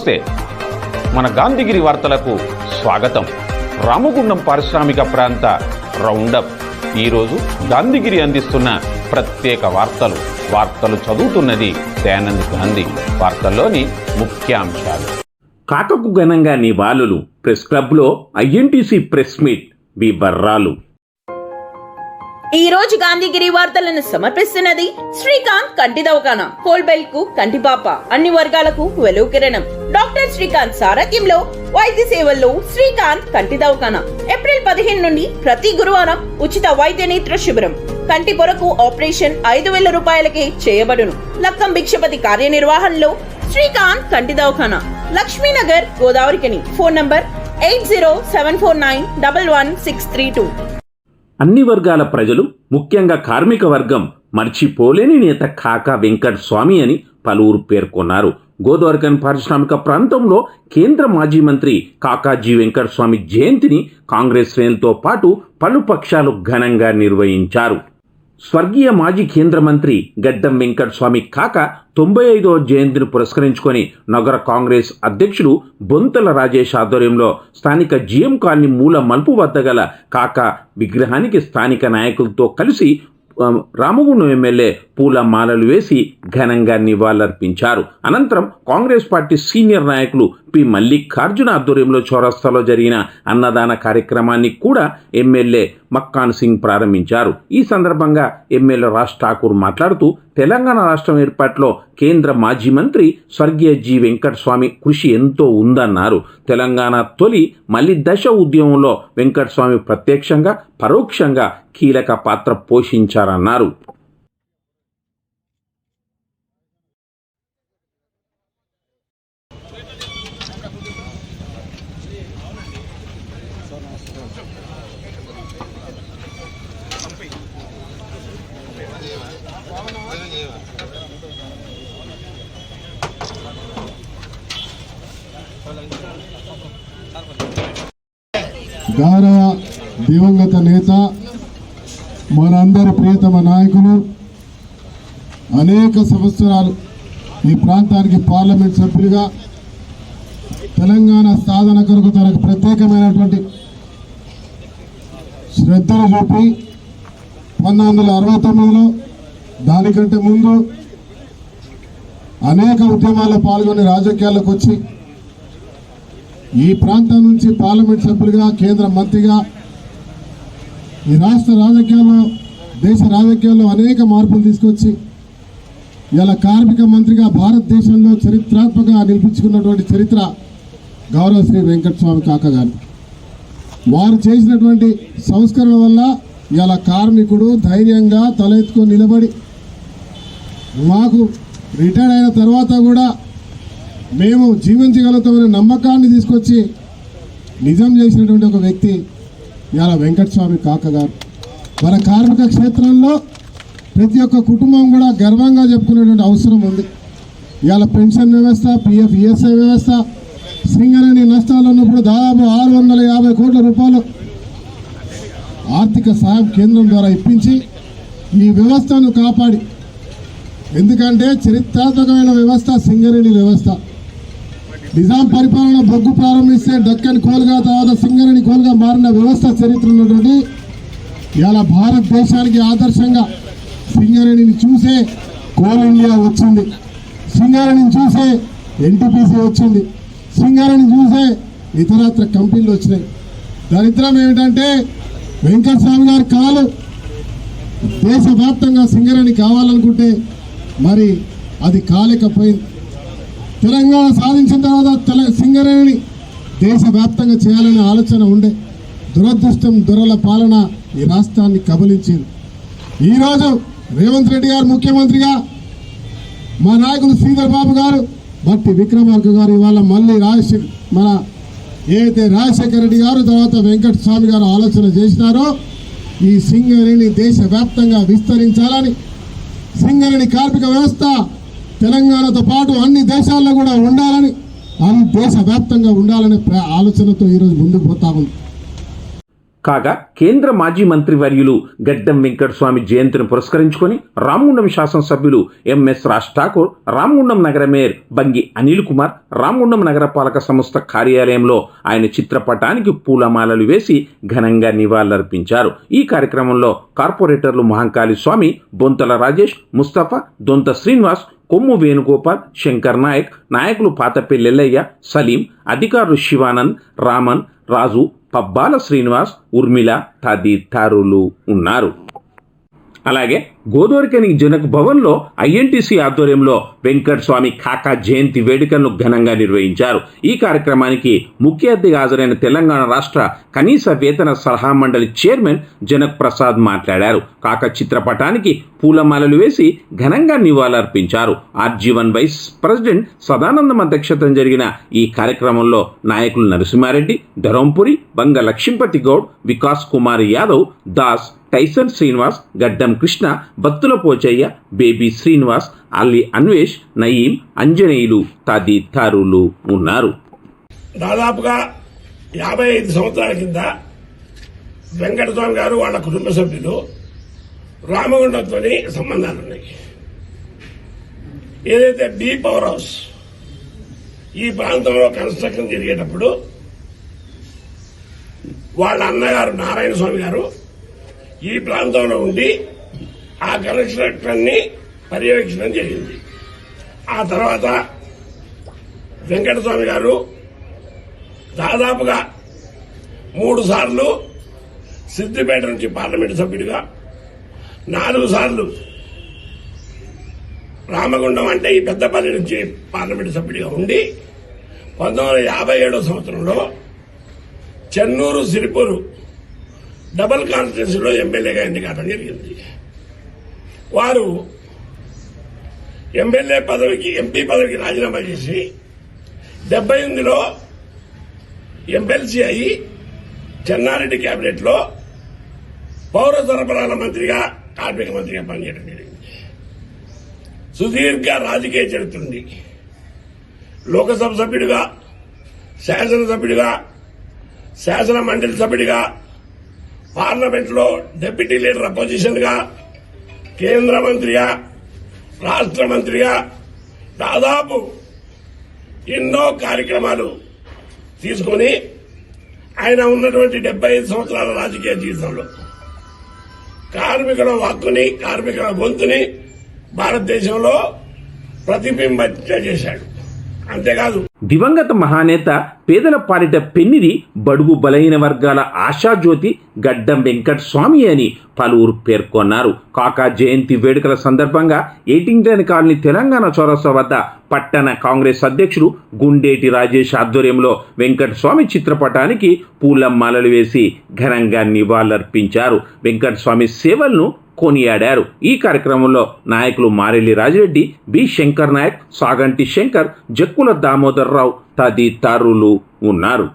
నమస్తే. మన గాంధీగిరి వార్తలకు స్వాగతం. రామగుండం పారిశ్రామిక ప్రాంత రౌండప్. ఈరోజు గాంధీగిరి అందిస్తున్న ప్రత్యేక వార్తలు. వార్తలు చదువుతున్నది దయానంద్ గాంధీ. వార్తల్లోని ముఖ్యాంశాలు. కాకకు ఘనంగా నివాళులు. ప్రెస్ క్లబ్లో ఐఎన్టీసీ ప్రెస్ మీట్ బి బర్రాలు ఈ రోజు గాంధీగిరి వార్తలను సమర్పిస్తున్నది శ్రీకాంత్ కంటి దవాఖాన కోల్బెల్కు కంటిపాప అన్ని వర్గాలకు వెలుగు కిరణం. డాక్టర్ శ్రీకాంత్ సారథ్యంలో వైద్య సేవల్లో శ్రీకాంత్ కంటి దవాఖాన ఏప్రిల్ పదిహేను నుండి ప్రతి గురువారం ఉచిత వైద్య నేత్ర శిబిరం. కంటి పొరకు ఆపరేషన్ ఐదు వేల రూపాయలకే చేయబడును. లక్కం భిక్షపతి కార్యనిర్వహణలో శ్రీకాంత్ కంటి దవాఖాన Lakshminagar Godavarikhani. Phone number eight zero seven four nine double one six three two. అన్ని వర్గాల ప్రజలు ముఖ్యంగా కార్మిక వర్గం మర్చిపోలేని నేత కాకా వెంకట్ స్వామి అని పలువురు పేర్కొన్నారు. గోదావరికన్ పారిశ్రామిక ప్రాంతంలో కేంద్ర మాజీ మంత్రి కాకాజీ వెంకటస్వామి జయంతిని కాంగ్రెస్ శ్రేణులతో పాటు పలు పక్షాలు ఘనంగా నిర్వహించారు. స్వర్గీయ మాజీ కేంద్ర మంత్రి గడ్డం వెంకటస్వామి కాక తొంభై ఐదవ జయంతిని పురస్కరించుకొని నగర కాంగ్రెస్ అధ్యక్షుడు బొంతల రాజేష్ ఆధ్వర్యంలో స్థానిక జిఎం కాలనీ మూల మలుపు వద్ద గల కాక విగ్రహానికి స్థానిక నాయకులతో కలిసి రామగుండం ఎమ్మెల్యే పూల మాలలు వేసి ఘనంగా నివాళులర్పించారు. అనంతరం కాంగ్రెస్ పార్టీ సీనియర్ నాయకులు పి మల్లికార్జున ఆధ్వర్యంలో చౌరస్తాలో జరిగిన అన్నదాన కార్యక్రమాన్ని కూడా ఎమ్మెల్యే మక్కాన్ సింగ్ ప్రారంభించారు. ఈ సందర్భంగా ఎమ్మెల్యే రాజ్ ఠాకూర్ మాట్లాడుతూ తెలంగాణ రాష్ట్రం ఏర్పాటులో కేంద్ర మాజీ మంత్రి స్వర్గీయ జి వెంకటస్వామి కృషి ఎంతో ఉందన్నారు. తెలంగాణ తొలి మళ్ళీ దశ ఉద్యమంలో వెంకటస్వామి ప్రత్యక్షంగా పరోక్షంగా కీలక పాత్ర పోషించారన్నారు గౌరవ దివంగత నేత మనందరి ప్రియతమ నాయకులు అనేక సంవత్సరాలు ఈ ప్రాంతానికి పార్లమెంట్ సభ్యులుగా తెలంగాణ సాధన కొరకు తనకు ప్రత్యేకమైనటువంటి శ్రద్ధను చూపి పంతొమ్మిది వందల అరవై తొమ్మిదిలో దానికంటే ముందు అనేక ఉద్యమాల్లో పాల్గొని రాజకీయాల్లోకి వచ్చి ఈ ప్రాంతం నుంచి పార్లమెంట్ సభ్యులుగా కేంద్ర మంత్రిగా ఈ రాష్ట్ర రాజకీయాల్లో దేశ రాజకీయాల్లో అనేక మార్పులు తీసుకొచ్చి ఇలా కార్మిక మంత్రిగా భారతదేశంలో చరిత్రాత్మకంగా నిలిపించుకున్నటువంటి చరిత్ర గౌరవ శ్రీ వెంకటస్వామి కాక గారు. వారు చేసినటువంటి సంస్కరణ వల్ల ఇలా కార్మికుడు ధైర్యంగా తలెత్తుకొని నిలబడి మాకు రిటైర్ అయిన తర్వాత కూడా మేము జీవించగలుగుతామనే నమ్మకాన్ని తీసుకొచ్చి నిజం చేసినటువంటి ఒక వ్యక్తి ఇవాళ వెంకటస్వామి కాకగారు. మన కార్మిక క్షేత్రంలో ప్రతి ఒక్క కుటుంబం కూడా గర్వంగా చెప్పుకునేటువంటి అవసరం ఉంది. ఇవాళ పెన్షన్ వ్యవస్థ పిఎఫ్ ఈఎస్ఐ వ్యవస్థ సింగరేణి నష్టాలు ఉన్నప్పుడు దాదాపు ఆరు వందల యాభై కోట్ల రూపాయలు ఆర్థిక సాయం కేంద్రం ద్వారా ఇప్పించి ఈ వ్యవస్థను కాపాడి. ఎందుకంటే చరిత్రాత్మకమైన వ్యవస్థ సింగరేణి వ్యవస్థ. నిజాం పరిపాలన బొగ్గు ప్రారంభిస్తే డక్కన్ కోల్గా తర్వాత సింగరేణి కోల్గా మారిన వ్యవస్థ చరిత్ర ఉన్నటువంటి ఇలా భారతదేశానికి ఆదర్శంగా సింగరేణిని చూసే కోల్ ఇండియా వచ్చింది. సింగరేణిని చూసే ఎన్టీపీసీ వచ్చింది. సింగరేణి చూసే ఇతరత్ర కంపెనీలు వచ్చినాయి. దరిద్రం ఏమిటంటే వెంకటస్వామి గారి కాలు దేశవ్యాప్తంగా సింగరేణి కావాలనుకుంటే మరి అది కాలేకపోయింది. తెలంగాణ సాధించిన తర్వాత తెల సింగరేణిని దేశవ్యాప్తంగా చేయాలనే ఆలోచన ఉండే. దురదృష్టం దొరల పాలన ఈ రాష్ట్రాన్ని కబలించింది. ఈరోజు రేవంత్ రెడ్డి గారు ముఖ్యమంత్రిగా మా నాయకులు శ్రీధర్ బాబు గారు బట్టి విక్రమార్క గారు ఇవాళ మళ్ళీ రాజశేఖర్ మన ఏదైతే రాజశేఖర రెడ్డి గారు తర్వాత వెంకట స్వామి గారు ఆలోచన చేసినారో ఈ సింగరేణి దేశవ్యాప్తంగా విస్తరించాలని సింగరేణి కార్మిక వ్యవస్థ తెలంగాణతో పాటు అన్ని దేశాల్లో కూడా ఉండాలని దేశవ్యాప్తంగా ఉండాలనే ఆలోచనతో ఈరోజు ముందుకు పోతా ఉంది. కాగా కేంద్ర మాజీ మంత్రి వర్యులు గడ్డం వెంకటస్వామి జయంతిని పురస్కరించుకొని రామగుండం శాసనసభ్యులు ఎంఎస్ రాజ్ ఠాకూర్ రామగుండం నగర మేయర్ బంగి అనిల్ కుమార్ రామగుండం నగరపాలక సంస్థ కార్యాలయంలో ఆయన చిత్రపటానికి పూలమాలలు వేసి ఘనంగా నివాళులర్పించారు. ఈ కార్యక్రమంలో కార్పొరేటర్లు మహంకాళి స్వామి బొంతల రాజేష్ ముస్తఫా దొంత శ్రీనివాస్ కొమ్ము వేణుగోపాల్ శంకర్ నాయక్ నాయకులు పాతపల్లి ఎల్లయ్య సలీం అధికారులు శివానంద్ రామన్ రాజు పబ్బాల శ్రీనివాస్ ఉర్మిళ తదితరులు ఉన్నారు. అలాగే గోదోరికని జనక్ భవన్లో ఐఎన్టీసీ ఆధ్వర్యంలో వెంకట స్వామి కాకా జయంతి వేడుకలను ఘనంగా నిర్వహించారు. ఈ కార్యక్రమానికి ముఖ్య అతిథిగా హాజరైన తెలంగాణ రాష్ట్ర కనీస వేతన సలహా మండలి చైర్మన్ జనక్ ప్రసాద్ మాట్లాడారు. కాకా చిత్రపటానికి పూలమాలలు వేసి ఘనంగా నివాళులర్పించారు. ఆర్జీవన్ వైస్ ప్రెసిడెంట్ సదానందం అధ్యక్షతన జరిగిన ఈ కార్యక్రమంలో నాయకులు నరసింహారెడ్డి ధరంపురి బంగ లక్ష్మీపతి గౌడ్ వికాస్ కుమార్ యాదవ్ దాస్ టైసన్ శ్రీనివాస్ గడ్డం కృష్ణ భక్తుల పోచయ్య బేబీ శ్రీనివాస్ అల్లి అన్వేష్ నయీం అంజనేయులు తదితరులు ఉన్నారు. దాదాపుగా యాభై ఐదు సంవత్సరాల కింద వెంకటస్వామి గారు వాళ్ళ కుటుంబ సభ్యులు రామగుండంతో సంబంధాలున్నాయి ఏదైతే బి పవర్ హౌస్ ఈ ప్రాంతంలో కన్స్ట్రక్షన్ జరిగేటప్పుడు వాళ్ళ అన్నగారు నారాయణ స్వామి గారు ఈ ప్రాంతంలో ఉండి ఆ కన్స్ట్రక్షన్ పర్యవేక్షణం జరిగింది. ఆ తర్వాత వెంకటస్వామి గారు దాదాపుగా మూడు సార్లు సిద్దిపేట నుంచి పార్లమెంటు సభ్యుడిగా నాలుగు సార్లు రామగుండం అంటే ఈ పెద్దపల్లి నుంచి పార్లమెంటు సభ్యుడిగా ఉండి పంతొమ్మిది వందల యాభై ఏడో సంవత్సరంలో చెన్నూరు సిరిపూరు డబల్ కాన్స్టిట్యూన్సీలో ఎమ్మెల్యేగా ఎన్నికడం జరిగింది. వారు ఎమ్మెల్యే పదవికి ఎంపీ పదవికి రాజీనామా చేసి డెబ్బై ఎనిమిదిలో ఎమ్మెల్సీ అయి చెన్నారెడ్డి కేబినెట్లో పౌర సరఫరాల మంత్రిగా కార్మిక మంత్రిగా పనిచేయడం జరిగింది. సుదీర్ఘ రాజకీయ చరిత్ర ఉంది. లోకసభ సభ్యుడిగా శాసనసభ్యుడిగా శాసన మండలి సభ్యుడిగా పార్లమెంట్లో డిప్యూటీ లీడర్ అపోజిషన్గా కేంద్ర మంత్రిగా రాష్ట్ర మంత్రిగా దాదాపు ఎన్నో కార్యక్రమాలు తీసుకొని ఆయన ఉన్నటువంటి డెబ్బై ఐదు సంవత్సరాల రాజకీయ జీవితంలో కార్మికుల హక్కుని కార్మికుల గొంతుని భారతదేశంలో ప్రతిబింబ చేశాడు అంతేకాదు. దివంగత మహానేత పేదల పాలిట పెన్నిది బడుగు బలహీన వర్గాల ఆశాజ్యోతి గడ్డం వెంకట స్వామి అని పలువురు పేర్కొన్నారు. కాకా జయంతి వేడుకల సందర్భంగా ఎయిటింగ్టన్ కాలనీ తెలంగాణ చౌరస్తా వద్ద పట్టణ కాంగ్రెస్ అధ్యక్షుడు గుండేటి రాజేష్ ఆధ్వర్యంలో వెంకట స్వామి చిత్రపటానికి పూలమాలలు వేసి ఘనంగా నివాళులర్పించారు. వెంకట స్వామి సేవలను కొనియాడారు. ఈ కార్యక్రమంలో నాయకులు మారెల్లి రాజిరెడ్డి బి. శంకర్ నాయక్ సాగంటి శంకర్ జక్కుల దామోదర్ రావు తదితరులు ఉన్నారు.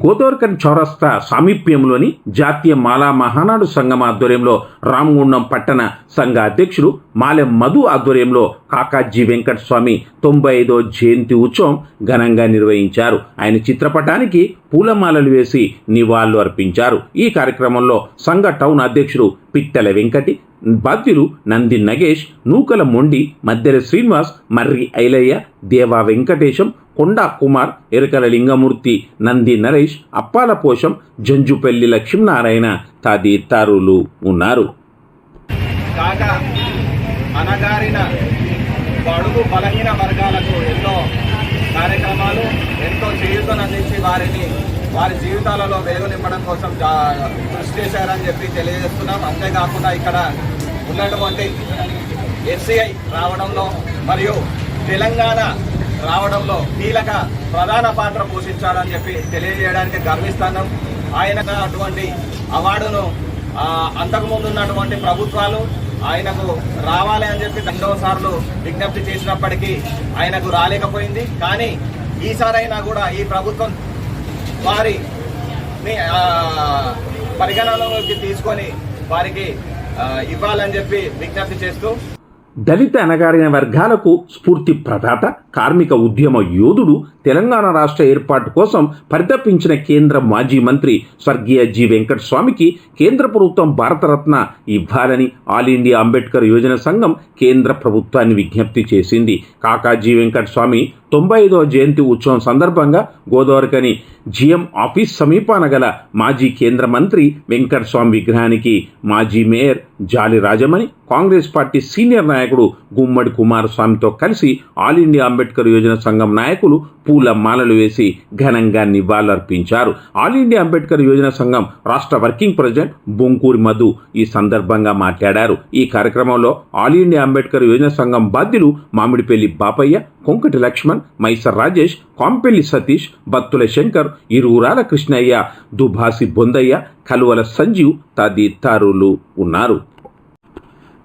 గోదావరికన్ చౌరస్తా సామీప్యంలోని జాతీయ మాలా మహానాడు సంఘం ఆధ్వర్యంలో రామగుండం పట్టణ సంఘ అధ్యక్షుడు మాలెం మధు ఆధ్వర్యంలో కాకాజీ వెంకటస్వామి తొంభై ఐదో జయంతి ఉత్సవం ఘనంగా నిర్వహించారు. ఆయన చిత్రపటానికి పూలమాలలు వేసి నివాళులు అర్పించారు. ఈ కార్యక్రమంలో సంఘ టౌన్ అధ్యక్షుడు పిట్టల వెంకటి బాధ్యులు నంది నగేష్ నూకల మొండి మద్దెల శ్రీనివాస్ మర్రి ఐలయ్య దేవా వెంకటేశం కొండా కుమార్ ఎరకల లింగమూర్తి నంది నరేష్ అప్పాల పోషం జంజుపల్లి లక్ష్మీనారాయణ తదితరులు ఉన్నారు. కాక అనగారిన బడుగు బలహీన వర్గాలకు ఎన్నో కార్యక్రమాలు ఎంతో చేయూతను అందించి వారిని వారి జీవితాలలో వెలుగు నింపడం కోసం కృషి చేశారని చెప్పి తెలియజేస్తున్నాం. అంతేకాకుండా ఇక్కడ ఉన్నటువంటి ఎస్సీఐ రావడంలో మరియు తెలంగాణ రావడంలో కీలక ప్రధాన పాత్ర పోషించాడని చెప్పి తెలియజేయడానికి గర్విస్తాను. ఆయన అటువంటి అవార్డును అంతకుముందు ఉన్నటువంటి ప్రభుత్వాలు ఆయనకు రావాలి అని చెప్పి రెండవ సార్లు విజ్ఞప్తి చేసినప్పటికీ ఆయనకు రాలేకపోయింది. కానీ ఈసారైనా కూడా ఈ ప్రభుత్వం వారిని పరిగణనలోకి తీసుకొని వారికి ఇవ్వాలని చెప్పి విజ్ఞప్తి చేస్తూ దళిత అనగారిన వర్గాలకు స్ఫూర్తి ప్రదాత కార్మిక ఉద్యమ యోధుడు తెలంగాణ రాష్ట్ర ఏర్పాటు కోసం పరితపించిన కేంద్ర మాజీ మంత్రి స్వర్గీయ జి వెంకటస్వామికి కేంద్ర ప్రభుత్వం భారతరత్న ఇవ్వాలని ఆల్ ఇండియా అంబేద్కర్ యోజన సంఘం కేంద్ర ప్రభుత్వాన్ని విజ్ఞప్తి చేసింది. కాకాజీ వెంకటస్వామి తొంభై ఐదవ జయంతి ఉత్సవం సందర్భంగా గోదావరికని జిఎం ఆఫీస్ సమీపాన గల మాజీ కేంద్ర మంత్రి వెంకటస్వామి విగ్రహానికి మాజీ మేయర్ జాలి రాజమణి కాంగ్రెస్ పార్టీ సీనియర్ నాయకుడు గుమ్మడి కుమారస్వామితో కలిసి ఆల్ ఇండియా అంబేద్కర్ యోజన సంఘం నాయకులు పూల మాలలు వేసి ఘనంగా నివాళులర్పించారు. ఆల్ ఇండియా అంబేద్కర్ యోజన సంఘం రాష్ట్ర వర్కింగ్ ప్రెసిడెంట్ బొంకూరి మధు ఈ సందర్భంగా మాట్లాడారు. ఈ కార్యక్రమంలో ఆల్ ఇండియా అంబేద్కర్ యోజన సంఘం బాధ్యులు మామిడిపల్లి బాపయ్య కొంకటి లక్ష్మణ్ మైసర్ రాజేష్ కాంపెల్లి సతీష్ భక్తుల శంకర్ ఇరువురాల కృష్ణయ్య దుభాసి బొందయ్య కలువల సంజీవ్ తదితరులు ఉన్నారు.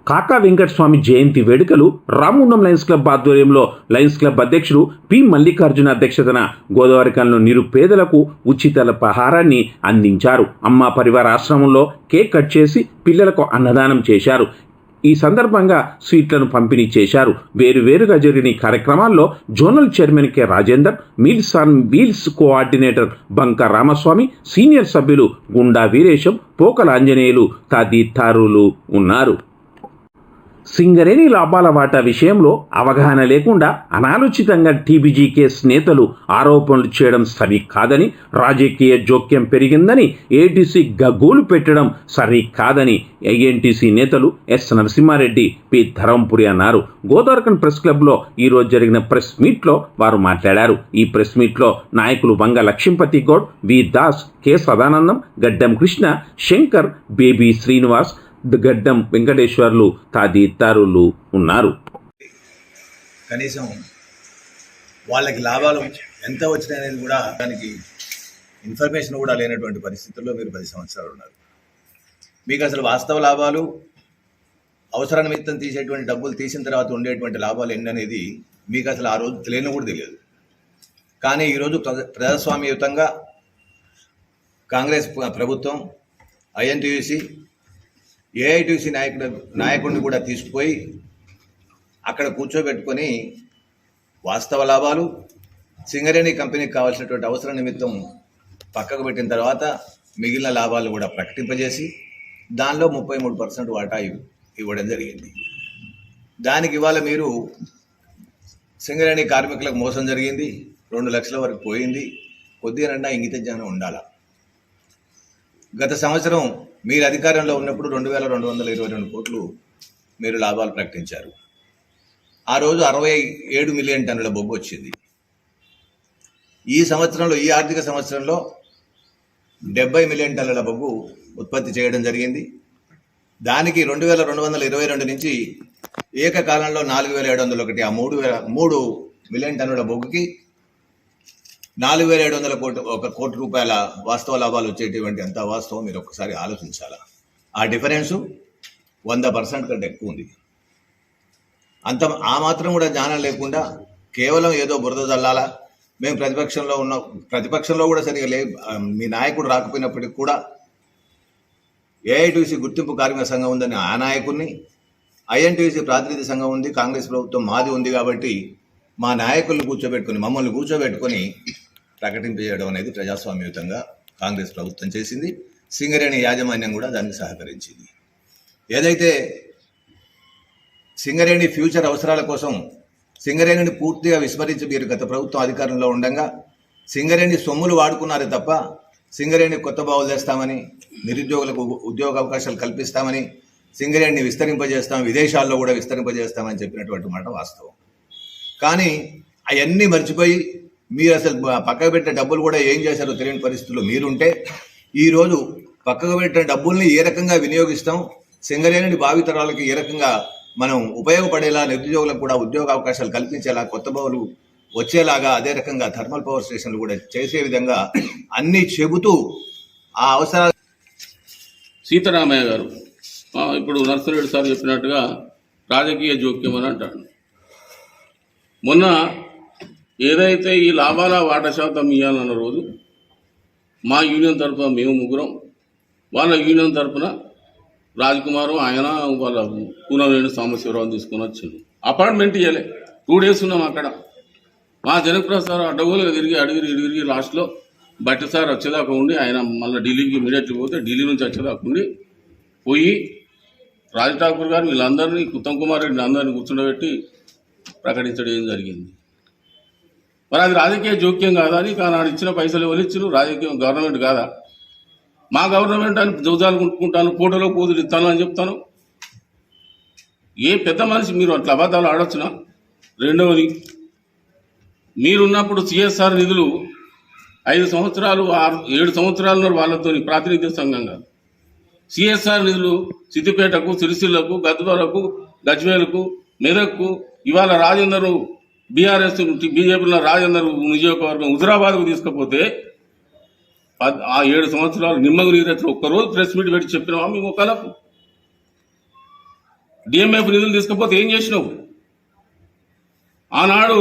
కాకా వెంకటస్వామి జయంతి వేడుకలు రామగుండం లయన్స్ క్లబ్ ఆధ్వర్యంలో లయన్స్ క్లబ్ అధ్యక్షుడు పి మల్లికార్జున అధ్యక్షతన గోదావరికంలో నిరుపేదలకు ఉచిత పహారాన్ని అందించారు. అమ్మ పరివార ఆశ్రమంలో కేక్ కట్ చేసి పిల్లలకు అన్నదానం చేశారు. ఈ సందర్భంగా స్వీట్లను పంపిణీ చేశారు. వేరువేరుగా జరిగిన కార్యక్రమాల్లో zonal chairman K Rajender meals on wheels coordinator Banka Ramaswamy senior సభ్యులు గుండా వీరేశం పోకల ఆంజనేయులు తదితరులు ఉన్నారు. సింగరేణి లాభాల వాటా విషయంలో అవగాహన లేకుండా అనాలోచితంగా టీబీజీ కేస్ నేతలు ఆరోపణలు చేయడం సరి కాదని రాజకీయ జోక్యం పెరిగిందని ఏటీసీ గగ్గోలు పెట్టడం సరి కాదని ఐఎన్టీసీ నేతలు ఎస్ నరసింహారెడ్డి పి ధరంపురి అన్నారు. గోదావరికన్ ప్రెస్ క్లబ్లో ఈరోజు జరిగిన ప్రెస్ మీట్లో వారు మాట్లాడారు. ఈ ప్రెస్ మీట్లో నాయకులు Vanga Lakshmipathi Goud V Das K Sadanandam Gaddam Krishna Shankar baby Srinivas గడ్డం వెంకటేశ్వర్లు తదితరులు ఉన్నారు. కనీసం వాళ్ళకి లాభాలు ఎంత వచ్చినాయనేది కూడా దానికి ఇన్ఫర్మేషన్ కూడా లేనటువంటి పరిస్థితుల్లో మీరు పది సంవత్సరాలు ఉన్నారు. మీకు అసలు వాస్తవ లాభాలు అవసర నిమిత్తం తీసేటువంటి డబ్బులు తీసిన తర్వాత ఉండేటువంటి లాభాలు ఎన్ని అనేది మీకు అసలు ఆ రోజు తెలియని కూడా తెలియదు. కానీ ఈరోజు ప్రజాస్వామ్యయుతంగా కాంగ్రెస్ ప్రభుత్వం ఐఎన్టీయూసీ ఏఐటీసీ నాయకుడు నాయకుడిని కూడా తీసుకుపోయి అక్కడ కూర్చోబెట్టుకొని వాస్తవ లాభాలు సింగరేణి కంపెనీకి కావాల్సినటువంటి అవసరం నిమిత్తం పక్కకు పెట్టిన తర్వాత మిగిలిన లాభాలు కూడా ప్రకటింపజేసి దానిలో ముప్పై మూడు పర్సెంట్ వాటా ఇవ్వడం జరిగింది. దానికి ఇవాళ మీరు సింగరేణి కార్మికులకు మోసం జరిగింది రెండు లక్షల వరకు పోయింది కొద్దిగా ఇంగిత జ్ఞానం ఉండాలా? గత సంవత్సరం మీరు అధికారంలో ఉన్నప్పుడు రెండు వేల రెండు వందల ఇరవై రెండు కోట్లు మీరు లాభాలు ప్రకటించారు. ఆ రోజు అరవై ఏడు మిలియన్ టన్నుల బొగ్గు వచ్చింది. ఈ సంవత్సరంలో ఈ ఆర్థిక సంవత్సరంలో డెబ్బై మిలియన్ టన్నుల బొగ్గు ఉత్పత్తి చేయడం జరిగింది. దానికి రెండు వేల రెండు వందల ఇరవై రెండు నుంచి ఏకకాలంలో నాలుగు వేల ఏడు వందల ఒకటి ఆ మూడు వేల మూడు మిలియన్ టన్నుల బొగ్గుకి నాలుగు వేల ఏడు వందల కోటి ఒక కోటి రూపాయల వాస్తవ లాభాలు వచ్చేటువంటి అంత వాస్తవం మీరు ఒకసారి ఆలోచించాలా? ఆ డిఫరెన్సు వంద పర్సెంట్ కంటే ఎక్కువ ఉంది. అంత ఆ మాత్రం కూడా జ్ఞానం లేకుండా కేవలం ఏదో బురద జల్లాలా? మేము ప్రతిపక్షంలో ఉన్న ప్రతిపక్షంలో కూడా సరిగా లే మీ నాయకుడు రాకపోయినప్పటికీ కూడా ఏఐటీసీ గుర్తింపు కార్మిక సంఘం ఉందని ఆ నాయకుడిని ఐఎన్టీసీ ప్రాతినిధ్య సంఘం ఉంది కాంగ్రెస్ ప్రభుత్వం మాది ఉంది కాబట్టి మా నాయకులను కూర్చోబెట్టుకొని మమ్మల్ని కూర్చోబెట్టుకొని ప్రకటింపజేయడం అనేది ప్రజాస్వామ్యయుతంగా కాంగ్రెస్ ప్రభుత్వం చేసింది. సింగరేణి యాజమాన్యం కూడా దానికి సహకరించింది. ఏదైతే సింగరేణి ఫ్యూచర్ అవసరాల కోసం సింగరేణిని పూర్తిగా విస్మరించి మీరు గత ప్రభుత్వం అధికారంలో ఉండగా సింగరేణి సొమ్ములు వాడుకున్నారే తప్ప సింగరేణి కొత్త బావులు తెస్తామని నిరుద్యోగులకు ఉద్యోగ అవకాశాలు కల్పిస్తామని సింగరేణిని విస్తరింపజేస్తాం విదేశాల్లో కూడా విస్తరింపజేస్తామని చెప్పినటువంటి మాట వాస్తవం. కానీ అవన్నీ మర్చిపోయి మీరు అసలు పక్కకు పెట్టిన డబ్బులు కూడా ఏం చేశారో తెలియని పరిస్థితుల్లో మీరుంటే ఈరోజు పక్కకు పెట్టిన డబ్బుల్ని ఏ రకంగా వినియోగిస్తాం? సింగరేణి భావితరాలకి ఏ రకంగా మనం ఉపయోగపడేలా నిరుద్యోగులకు కూడా ఉద్యోగ అవకాశాలు కల్పించేలా కొత్త బావులు వచ్చేలాగా అదే రకంగా థర్మల్ పవర్ స్టేషన్లు కూడా చేసే విధంగా అన్నీ చెబుతూ ఆ అవసరాలు సీతారామయ్య గారు ఇప్పుడు నర్సరెడ్డి సార్ చెప్పినట్టుగా రాజకీయ జోక్యం అని అంటాడు. మొన్న ఏదైతే ఈ లాభాల వాటా శాతం ఇవ్వాలన్న రోజు మా యూనియన్ తరఫున మేము ముగ్గురం వాళ్ళ యూనియన్ తరఫున రాజ్కుమారు ఆయన వాళ్ళ కూనవేణి సాంబశివరావు తీసుకుని వచ్చిండు అపార్ట్మెంట్ ఇవ్వలే టూ డేస్ ఉన్నాం అక్కడ. మా జనప్రసాద్ సార్ అడ్డగోలుగా తిరిగి అడిగిరి ఇడిగిరిగి లాస్ట్లో బట్టి సార్ వచ్చేదాకా ఉండి ఆయన మళ్ళీ ఢిల్లీకి ఇమీడియట్లీ పోతే ఢిల్లీ నుంచి వచ్చేదాకా ఉండి పోయి రాజ్ ఠాకూర్ గారు వీళ్ళందరినీ ఉత్తమ్ కుమార్ రెడ్డిని అందరినీ కూర్చుండబెట్టి ప్రకటించడం ఏం జరిగింది. మరి అది రాజకీయ జోక్యం కాదా అని ఆనాడు ఇచ్చిన పైసలు ఎవరు రాజకీయం గవర్నమెంట్ కాదా? మా గవర్నమెంట్ అని జోజాలు కొనుక్కుంటాను ఫోటోలో కూతురు ఇస్తాను అని చెప్తాను. ఏ పెద్ద మనిషి మీరు అట్లా అబద్ధాలు ఆడొచ్చునా? రెండవది మీరున్నప్పుడు సిఎస్ఆర్ నిధులు ఐదు సంవత్సరాలు ఆరు ఏడు సంవత్సరాలు వాళ్ళతో ప్రాతినిధ్య సంఘంగా సిఎస్ఆర్ నిధులు సిద్దిపేటకు సిరిసిల్లకు గద్వాలకు గజ్వేలకు మెదక్కు ఇవాళ రాజేందర్ బీఆర్ఎస్ బీజేపీలో రాజేందర్ నియోజకవర్గం హుజరాబాద్కు తీసుకపోతే పద్- ఆ ఏడు సంవత్సరాలు నిమ్మకు నీరెత్తులు ఒక్కరోజు ప్రెస్ మీట్ పెట్టి చెప్పినావా? మేము ముఖాలకు డిఎంఎఫ్ నిధులు తీసుకపోతే ఏం చేసినావు? ఆనాడు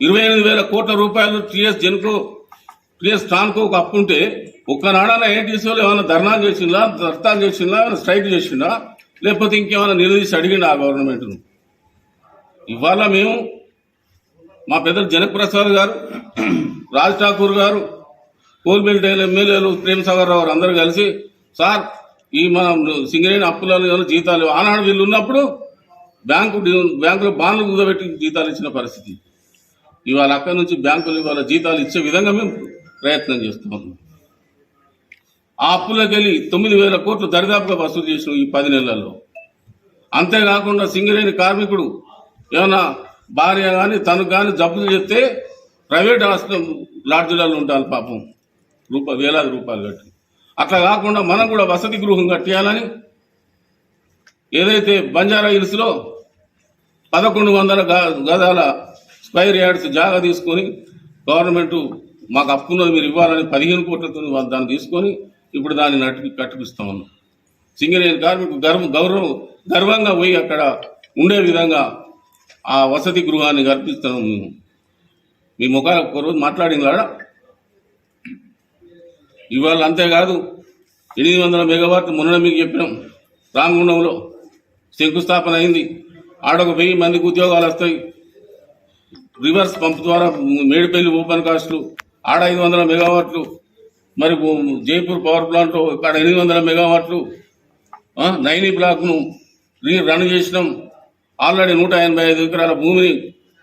ఇరవై ఎనిమిది వేల కోట్ల రూపాయలు టీఎస్ జెన్కో టీఎస్ ట్రాన్కో ఒక అప్పు ఉంటే ఒక్కనాడన ఏటీసీలో ఏమైనా ధర్నాలు చేసిందా దర్తాలు చేసిందా ఏమైనా స్ట్రైక్ చేసిందా లేకపోతే ఇంకేమైనా నిలదీసి అడిగిండా ఆ గవర్నమెంట్ను? ఇవాళ మేము మా పెద్దలు జనప్రసాద్ గారు రాజ్ ఠాకూర్ గారు కోల్బెల్ట్ ఎమ్మెల్యేలు ప్రేమ్ సాగర్ రావు అందరూ కలిసి సార్ ఈ మన సింగరేణి అప్పులలో జీతాలు ఆనాడు వీళ్ళు ఉన్నప్పుడు బ్యాంకు బ్యాంకులో బాండ్లు కుదబెట్టి జీతాలు ఇచ్చిన పరిస్థితి. ఇవాళ అక్కడి నుంచి బ్యాంకులు ఇవాళ జీతాలు ఇచ్చే విధంగా మేము ప్రయత్నం చేస్తున్నాం. ఆ అప్పులకు వెళ్ళి తొమ్మిది వేల కోట్లు దరిదాపుగా వసూలు చేసినాం ఈ పది నెలల్లో. అంతేకాకుండా సింగరేణి కార్మికుడు ఏమైనా భార్య కానీ తనకు కానీ జబ్బులు చెప్తే ప్రైవేట్ హాస్పిటల్ లాడ్జీలలో ఉండాలి పాపం. రూప వేలాది రూపాయలు కట్టి. అట్లా కాకుండా మనం కూడా వసతి గృహం కట్టేయాలని ఏదైతే బంజారా హిల్స్లో పదకొండు వందల గ- గదాల స్క్వైర్ యార్డ్స్ జాగా తీసుకొని గవర్నమెంట్ మాకు అప్పున్నది మీరు ఇవ్వాలని పదిహేను కోట్లతో దాన్ని తీసుకొని ఇప్పుడు దాన్ని నటి కట్టిపిస్తా ఉన్నాం సింగరేణి కార్మికులు గర్వ గౌరవం గర్వంగా పోయి అక్కడ ఉండే విధంగా ఆ వసతి గృహాన్ని కల్పిస్తాం మేము. మీ ముఖాలు ఒక్కరోజు మాట్లాడింది? కాడ ఇవాళ అంతేకాదు ఎనిమిది వందల మెగావాట్ మొన్న మీకు చెప్పినాం రామగుండంలో శంకుస్థాపన అయింది. ఆడొక వెయ్యి మందికి ఉద్యోగాలు వస్తాయి. రివర్స్ పంప్ ద్వారా మేడిపల్లి ఓపెన్ కాస్ట్లు ఆడ ఐదు వందల మెగావాట్లు మరి జైపూర్ పవర్ ప్లాంట్ ఇక్కడ ఎనిమిది వందల మెగావాట్లు నైనీ నైని బ్లాక్ను రీ రన్ చేసినాం. ఆల్రెడీ నూట ఎనభై ఐదు ఎకరాల భూమిని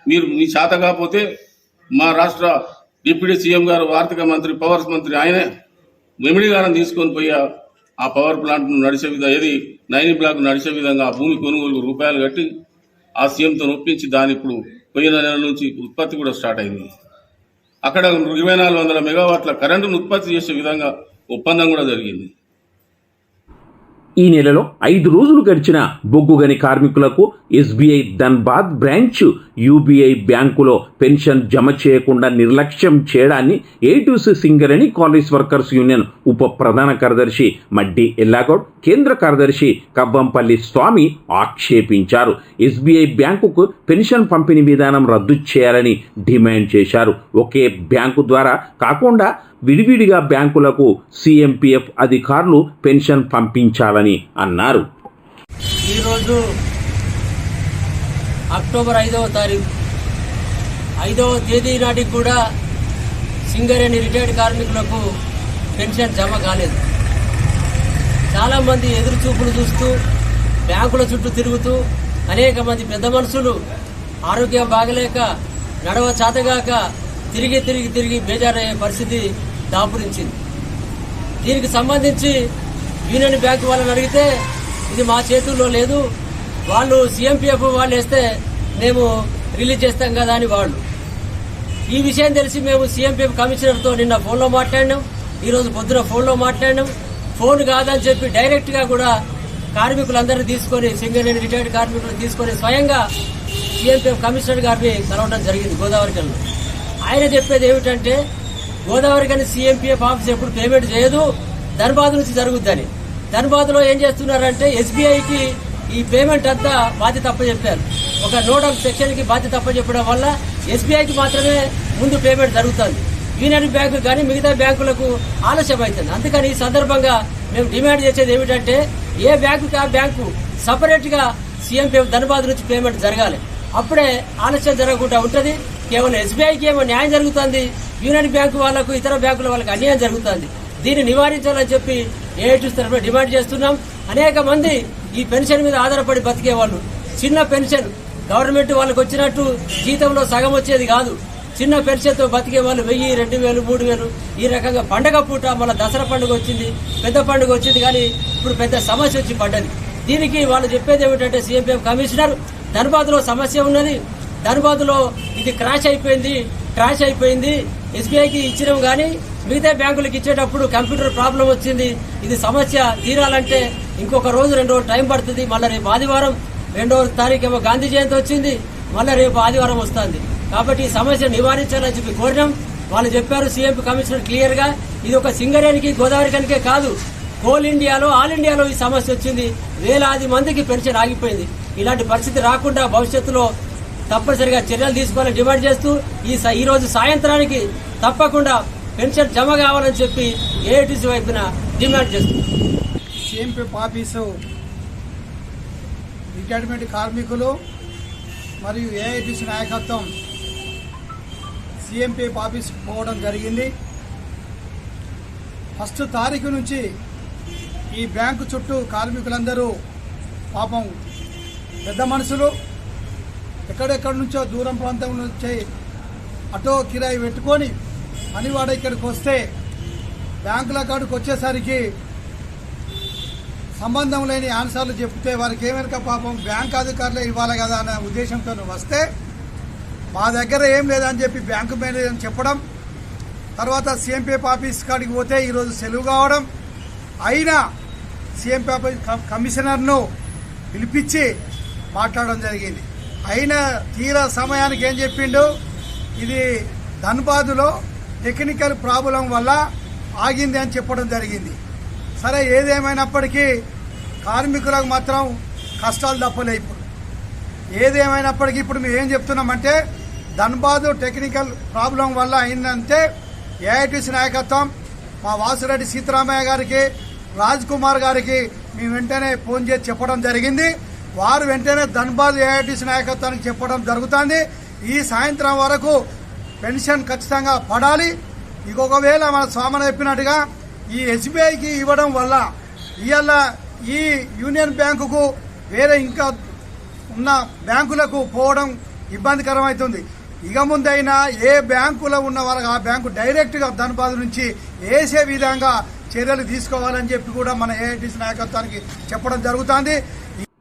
మీరు మీ చేత కాకపోతే మా రాష్ట్ర డిప్యూటీ సీఎం గారు ఆర్థిక మంత్రి పవర్స్ మంత్రి ఆయనే వెమిడి గారిని తీసుకొని పోయి ఆ- పవర్ ప్లాంట్ను నడిచే విధంగా ఏది నైని బ్లాక్ నడిచే విధంగా ఆ భూమి కొనుగోలు రూపాయలు కట్టి ఆ సీఎంతో ఒప్పించి దాని ఇప్పుడు పోయిన నెల నుంచి ఉత్పత్తి కూడా స్టార్ట్ అయింది. అక్కడ ఇరవై నాలుగు వందల మెగావాట్ల కరెంటును ఉత్పత్తి చేసే విధంగా ఒప్పందం కూడా జరిగింది. ఈ నెలలో ఐదు రోజులు గడిచిన బొగ్గుగని కార్మికులకు ఎస్బీఐ ధన్బాద్ బ్రాంచ్ యూబీఐ బ్యాంకులో పెన్షన్ జమ చేయకుండా నిర్లక్ష్యం చేయడాన్ని AITUC Singareni college workers union ఉప ప్రధాన కార్యదర్శి మడ్డి ఎల్లాగౌడ్ కేంద్ర కార్యదర్శి కబ్బంపల్లి స్వామి ఆక్షేపించారు. ఎస్బీఐ బ్యాంకుకు పెన్షన్ పంపిణీ విధానం రద్దు చేయాలని డిమాండ్ చేశారు. ఒకే బ్యాంకు ద్వారా కాకుండా విడివిడిగా బ్యాంకులకు సీఎంపీఎఫ్ అధికారులు పెన్షన్ పంపించాలని అన్నారు. ఈరోజు అక్టోబర్ ఐదవ తారీఖు ఐదవ తేదీ నాటికి కూడా సింగరేణి రిటైర్డ్ కార్మికులకు పెన్షన్ జమ కాలేదు. చాలామంది ఎదురు చూపులు చూస్తూ బ్యాంకుల చుట్టూ తిరుగుతూ అనేక మంది పెద్ద మనుషులు ఆరోగ్యం బాగలేక నడవ చాతగాక తిరిగి తిరిగి తిరిగి బేజారయ్యే పరిస్థితి దాపురించింది. దీనికి సంబంధించి యూనియన్ బ్యాంక్ వాళ్ళని అడిగితే ఇది మా చేతుల్లో లేదు వాళ్ళు సీఎంపీఎఫ్ వాళ్ళు వేస్తే మేము రిలీజ్ చేస్తాం కదా అని వాళ్ళు. ఈ విషయం తెలిసి మేము సీఎంపీఎఫ్ కమిషనర్తో నిన్న ఫోన్లో మాట్లాడినాం ఈరోజు పొద్దున ఫోన్లో మాట్లాడినాం. ఫోన్ కాదని చెప్పి డైరెక్ట్గా కూడా కార్మికులందరినీ తీసుకొని సింగరేణి రిటైర్డ్ కార్మికులు తీసుకొని స్వయంగా సీఎంపీఎఫ్ కమిషనర్ గారిని కలవడం జరిగింది గోదావరి కల్లో ఆయన చెప్పేది ఏమిటంటే గోదావరి కానీ సీఎంపీఎఫ్ ఆఫీస్ ఎప్పుడు పేమెంట్ చేయదు. ధన్బాద్ నుంచి జరుగుద్దని. ధన్బాద్లో ఏం చేస్తున్నారంటే ఎస్బీఐకి ఈ పేమెంట్ అంతా బాధ్యత అప్పచెప్పారు. ఒక నోడల్ సెక్షన్కి బాధ్యత అప్పచెప్పడం వల్ల ఎస్బీఐకి మాత్రమే ముందు పేమెంట్ జరుగుతుంది. యూనియన్ బ్యాంకు కానీ మిగతా బ్యాంకులకు ఆలస్యం అవుతుంది అందుకని ఈ సందర్భంగా మేము డిమాండ్ చేసేది ఏమిటంటే ఏ బ్యాంకుకి ఆ బ్యాంకు సపరేట్గా ధన్బాద్ ధనబాద్ నుంచి పేమెంట్ జరగాలి. అప్పుడే ఆలస్యం జరగకుండా ఉంటుంది. కేవలం ఎస్బీఐకి ఏమో న్యాయం జరుగుతుంది. యూనియన్ బ్యాంకు వాళ్ళకు ఇతర బ్యాంకుల వాళ్ళకి అన్యాయం జరుగుతుంది. దీన్ని నివారించాలని చెప్పి ఏఐటీస్ తరఫున డిమాండ్ చేస్తున్నాం. అనేక మంది ఈ పెన్షన్ మీద ఆధారపడి బతికే వాళ్ళు. చిన్న పెన్షన్ గవర్నమెంట్ వాళ్ళకి వచ్చినట్టు జీతంలో సగం వచ్చేది కాదు. చిన్న పెన్షన్తో బతికే వాళ్ళు వెయ్యి రెండు వేలు మూడు వేలు. ఈ రకంగా పండగ పూట మళ్ళీ దసరా పండుగ వచ్చింది పెద్ద పండుగ వచ్చింది కానీ ఇప్పుడు పెద్ద సమస్య వచ్చి పడ్డది. దీనికి వాళ్ళు చెప్పేది ఏమిటంటే సీఎంపీఎం కమిషనర్ ధన్బాద్లో సమస్య ఉన్నది. ధన్బాద్లో ఇది క్రాష్ అయిపోయింది క్రాష్ అయిపోయింది. ఎస్బీఐకి ఇచ్చినాం కానీ మిగతా బ్యాంకులకు ఇచ్చేటప్పుడు కంప్యూటర్ ప్రాబ్లం వచ్చింది. ఇది సమస్య తీరాలంటే ఇంకొక రోజు రెండు రోజులు టైం పడుతుంది. మళ్ళీ రేపు ఆదివారం రెండో తారీఖు ఏమో గాంధీ జయంతి వచ్చింది. మళ్ళీ రేపు ఆదివారం వస్తుంది. కాబట్టి ఈ సమస్య నివారించాలని చెప్పి కోరినాం. వాళ్ళు చెప్పారు సీఎం కమిషనర్ క్లియర్గా ఇది ఒక సింగరేణికి గోదావరి కనుకే కాదు. కోల్ ఇండియాలో ఆల్ ఇండియాలో ఈ సమస్య వచ్చింది. వేలాది మందికి పెన్షన్ ఆగిపోయింది. ఇలాంటి పరిస్థితి రాకుండా భవిష్యత్తులో తప్పనిసరిగా చర్యలు తీసుకోవాలని డిమాండ్ చేస్తూ ఈ రోజు సాయంత్రానికి తప్పకుండా పెన్షన్ జమ కావాలని చెప్పి ఏఐటీసీ వైపున డిమాండ్ చేస్తుంది సిఎంపీ ఆఫీసు రిటైర్మెంట్ కార్మికులు మరియు ఏఐటీసీ నాయకత్వం సిఎంపీ ఆఫీస్కి పోవడం జరిగింది. ఫస్ట్ తారీఖు నుంచి ఈ బ్యాంకు చుట్టూ కార్మికులందరూ పాపం పెద్ద మనుషులు. ఎక్కడెక్కడి నుంచో దూరం ప్రాంతం నుంచి ఆటో కిరాయి పెట్టుకొని పనివాడ ఇక్కడికి వస్తే బ్యాంకుల కాడికి వచ్చేసరికి సంబంధం లేని ఆన్సర్లు చెప్తే వారికి ఏమనక పాపం బ్యాంక్ అధికారులే ఇవ్వాలి కదా అనే ఉద్దేశంతో వస్తే మా దగ్గర ఏం లేదని చెప్పి బ్యాంకు మేనేజర్ చెప్పడం తర్వాత సీఎంపీ ఆఫీస్ కాడికి పోతే ఈరోజు సెలవు కావడం అయినా సీఎంపీ ఆఫీస్ కమిషనర్ను పిలిపించి మాట్లాడడం జరిగింది. అయిన తీరా సమయానికి ఏం చెప్పిండు? ఇది ధన్బాదులో టెక్నికల్ ప్రాబ్లం వల్ల ఆగింది అని చెప్పడం జరిగింది. సరే ఏదేమైనప్పటికీ కార్మికులకు మాత్రం కష్టాలు తప్పలే ఇప్పుడు. ఏదేమైనప్పటికీ ఇప్పుడు మేము ఏం చెప్తున్నామంటే ధన్బాద్ టెక్నికల్ ప్రాబ్లం వల్ల అయిందంటే ఏఐటీసీ నాయకత్వం మా వాసిరెడ్డి సీతారామయ్య గారికి రాజ్ కుమార్ గారికి మేము వెంటనే ఫోన్ చేసి చెప్పడం జరిగింది. వారు వెంటనే ధన్బాద్ ఏఐటీసీ నాయకత్వానికి చెప్పడం జరుగుతుంది. ఈ సాయంత్రం వరకు పెన్షన్ ఖచ్చితంగా పడాలి. ఇంకొకవేళ మన స్వామన చెప్పినట్టుగా ఈ ఎస్బీఐకి ఇవ్వడం వల్ల ఇవాళ ఈ యూనియన్ బ్యాంకుకు వేరే ఇంకా ఉన్న బ్యాంకులకు పోవడం ఇబ్బందికరమవుతుంది ఇక ముందైనా ఏ బ్యాంకులో ఉన్న వాళ్ళకి ఆ బ్యాంకు డైరెక్ట్గా ధన్బాద్ నుంచి వేసే విధంగా చర్యలు తీసుకోవాలని చెప్పి కూడా మన ఏఐటీసీ నాయకత్వానికి చెప్పడం జరుగుతుంది.